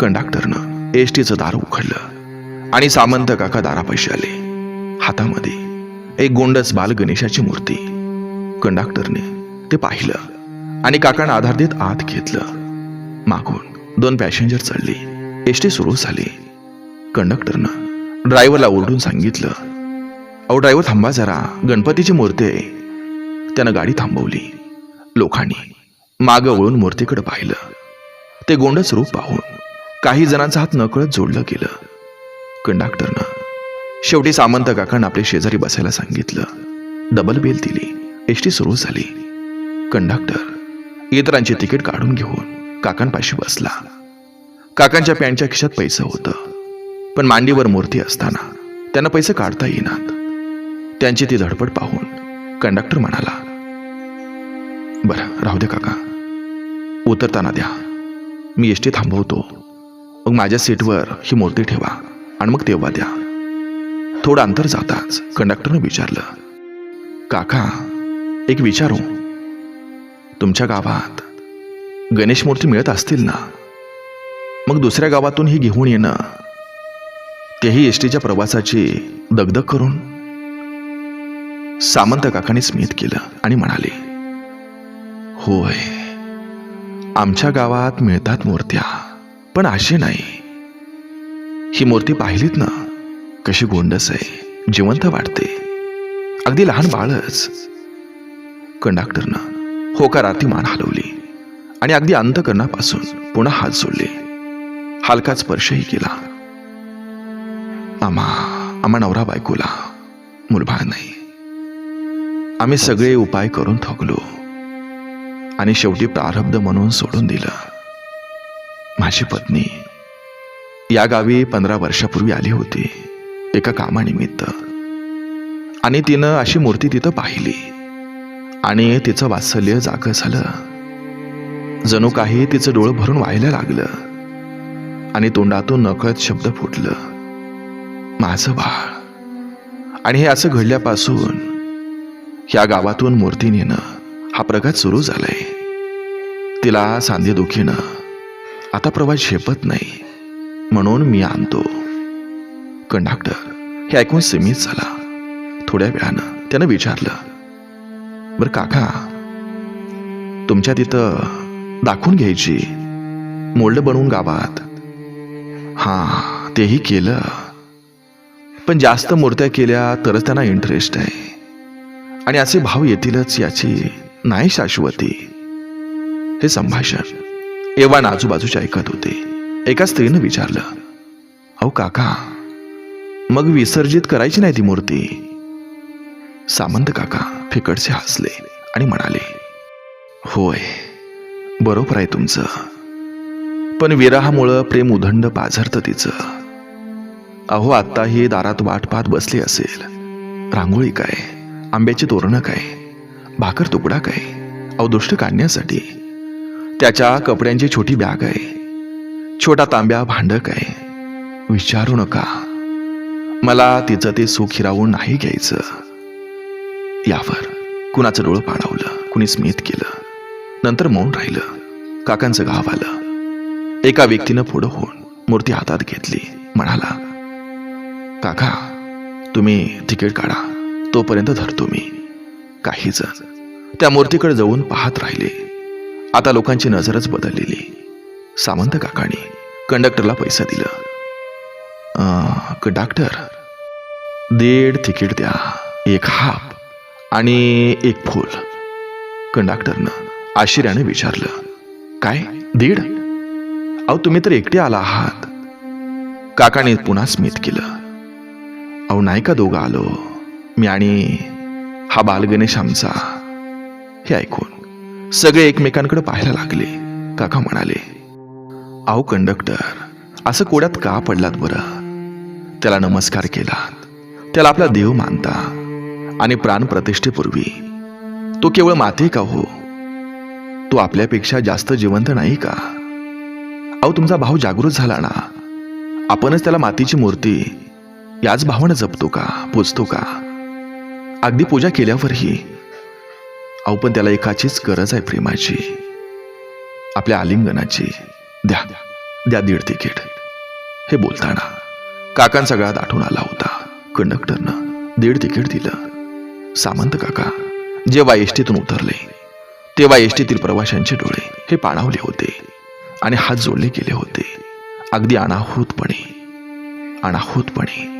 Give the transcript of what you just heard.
कंडक्टरनं एसटीचं दार उघडलं आणि सामंत काका दारापाशी आले. हातामध्ये एक गोंडस बाल गणेशाची मूर्ती. कंडक्टरने ते पाहिलं आणि काकांना आधार देत आत घेतलं. मागून दोन पॅसेंजर चढले. एसटी सुरू झाली. कंडक्टरनं ड्रायव्हरला ओरडून सांगितलं अहो ड्रायव्हर थांबा जरा. गणपतीची मूर्ती आहे. त्यानं गाडी थांबवली. लोकांनी मागं वळून मूर्तीकडे पाहिलं. ते गोंडस रूप पाहून काही जणांचा हात नकळत जोडलं गेलं. कंडक्टरनं. शेवटी सामंत काकांना आपल्या शेजारी बसायला सांगितलं. डबल बेल दिली. एसटी सुरू झाली. कंडक्टर इतरांची तिकीट काढून घेऊन काकांपाशी बसला. काकांच्या पॅन्टच्या खिशात पैसे होतं. पण मांडीवर मूर्ती असताना त्यांना पैसे काढता येईनात. त्यांची ती धडपड पाहून कंडक्टर म्हणाला बरं राहू दे काका. उतरताना द्या. मी एसटी थांबवतो. मग माझ्या सीटवर ही मूर्ती ठेवा आणि मग तेव्हा द्या. थोडं अंतर जाताच कंडक्टरनं विचारलं काका एक विचारू? तुमच्या गावात गणेश मूर्ती मिळत असतील ना? मग दुसऱ्या गावातून ही घेऊन येणं तेही एस टीच्या प्रवासाची दगदग करून? सामंत काकाने स्मित केलं आणि म्हणाले होय आमच्या गावात मिळतात मूर्त्या. पण अशी नाही. ही मूर्ती पाहिलीत ना कशी गोंडस आहे जिवंत वाटते. अगदी लहान बाळच. कंडक्टरनं होकारार्थी मान हलवली आणि अगदी अंतकरणापासून पुन्हा हात सोडले हलका स्पर्शही केला. आम्हा आम्हा नवरा बायकोला मुलबाळ नाही. आम्ही सगळे उपाय करून थकलो आणि शेवटी प्रारब्ध म्हणून सोडून दिलं. माझी पत्नी. या गावी पंधरा वर्षापूर्वी आली होती एका कामानिमित्त. आणि तिनं अशी मूर्ती तिथं पाहिली. आणि तिचं वात्सल्य जाग झालं. जणू काही तिचं डोळं भरून व्हायला लागलं. आणि तोंडातून नकळत शब्द फुटलं. माझं बाळ. आणि हे असं घडल्यापासून ह्या गावातून मूर्ती नेणं हा प्रघात सुरू झालाय. तिला सांधे दुखीनं आता प्रवास झेपत नाही. म्हणून मी आणतो. कंडक्टर हे ऐकून सीमित झाला. थोड्या वेळानं त्यानं विचारलं बरं काका तुमच्या तिथं दाखवून घ्यायची. मोल्ड बनवून गावात. हां तेही केलं. पण जास्त मूर्त्या केल्या तरच त्यांना इंटरेस्ट आहे. आणि असे भाव येतीलच याची नाही शाश्वती. हे संभाषण एव्हान आजूबाजूच्या ऐकत होते. एका स्त्रीनं विचारलं अहो काका मग विसर्जित करायची नाही ती मूर्ती? सामंत काका फिकडचे हसले आणि म्हणाले होय बरोबर आहे तुमचं. पण विरहामुळं प्रेम उदंड पाझरतं तिचं. अहो आत्ताही दारात वाट पाहत बसली असेल. रांगोळी काय? आंब्याची तोरणं काय? भाकर तुकडा काय? अवदुष्ट काढण्यासाठी त्याच्या कपड्यांची छोटी बॅग आहे. छोटा तांब्या भांडक आहे. विचारू नका. मला तिचं ते सुख हिरावून नाही घ्यायचं. यावर कुणाचं डोळं पाडावलं कुणी स्मित केलं. नंतर मौन राहिलं. काकांचं गाव आलं. एका व्यक्तीनं पुढं होऊन मूर्ती हातात घेतली. म्हणाला काका तुम्ही तिकीट काढा. तोपर्यंत धरतो मी. काही जण त्या मूर्तीकडे जाऊन पाहत राहिले. आता लोकांची नजरच बदललेली. सामंत काकाने कंडक्टरला पैसा दिलं. "अं, कंडक्टर दीड तिकीट द्या एक हाप आणि एक फूल. कंडक्टरनं आश्चर्याने विचारलं काय दीड? अहो तुम्ही तर एकटे आला आहात. काकाने पुन्हा स्मित केलं. अहो नाही का दोघं आलो? मी आणि हा बालगणेश आमचा. हे ऐकून सगळे एकमेकांकडे पाहायला लागले. काका म्हणाले अहो कंडक्टर असं कोड्यात का पडलात बरं? त्याला नमस्कार केलात. त्याला आपला देव मानता आणि प्राण प्रतिष्ठेपूर्वी तो केवळ माते का हो? तो आपल्यापेक्षा जास्त जिवंत नाही का? अहो तुमचा भाऊ जागृत झाला ना? आपणच त्याला मातीची मूर्ती याच भावानं जपतो का पोचतो का? अगदी पूजा केल्यावरही अहो पण त्याला एकाचीच गरज आहे प्रेमाची. आपल्या आलिंगनाची. द्या. द्या दीड तिकीट. हे बोलताना काकां सगळ्यात आठवून आला होता. कंडक्टरनं दीड तिकीट दिलं. सामंत काका जेव्हा एसटीतून उतरले तेव्हा एसटीतील प्रवाशांचे डोळे हे पाणावले होते आणि हात जोडले गेले होते. अगदी अनाहूतपणे अनाहूतपणे